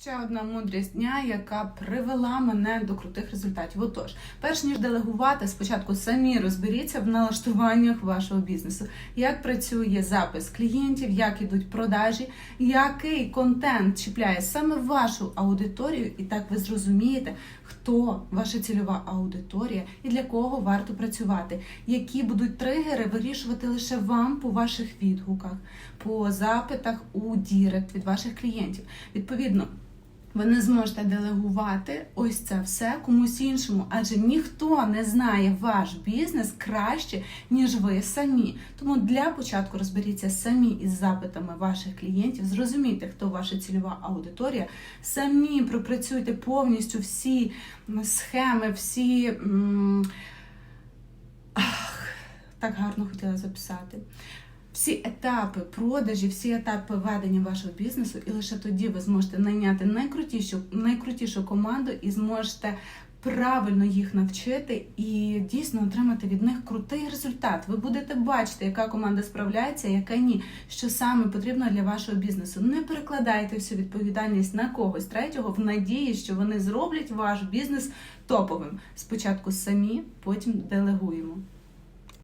Ще одна мудрість дня, яка привела мене до крутих результатів. Отож, перш ніж делегувати, спочатку самі розберіться в налаштуваннях вашого бізнесу, як працює запис клієнтів, як ідуть продажі, який контент чіпляє саме вашу аудиторію, і так ви зрозумієте, хто ваша цільова аудиторія і для кого варто працювати, які будуть тригери вирішувати лише вам по ваших відгуках, по запитах у Дірект від ваших клієнтів. Відповідно. Ви не зможете делегувати ось це все комусь іншому, адже ніхто не знає ваш бізнес краще, ніж ви самі. Тому для початку розберіться самі із запитами ваших клієнтів, зрозумійте, хто ваша цільова аудиторія, самі пропрацюйте повністю всі схеми, всі. м, Ах, так гарно хотіла записати всі етапи продажі, всі етапи ведення вашого бізнесу, і лише тоді ви зможете найняти найкрутішу, найкрутішу команду і зможете правильно їх навчити і дійсно отримати від них крутий результат. Ви будете бачити, яка команда справляється, яка ні, що саме потрібно для вашого бізнесу. Не перекладайте всю відповідальність на когось третього в надії, що вони зроблять ваш бізнес топовим. Спочатку самі, потім делегуємо.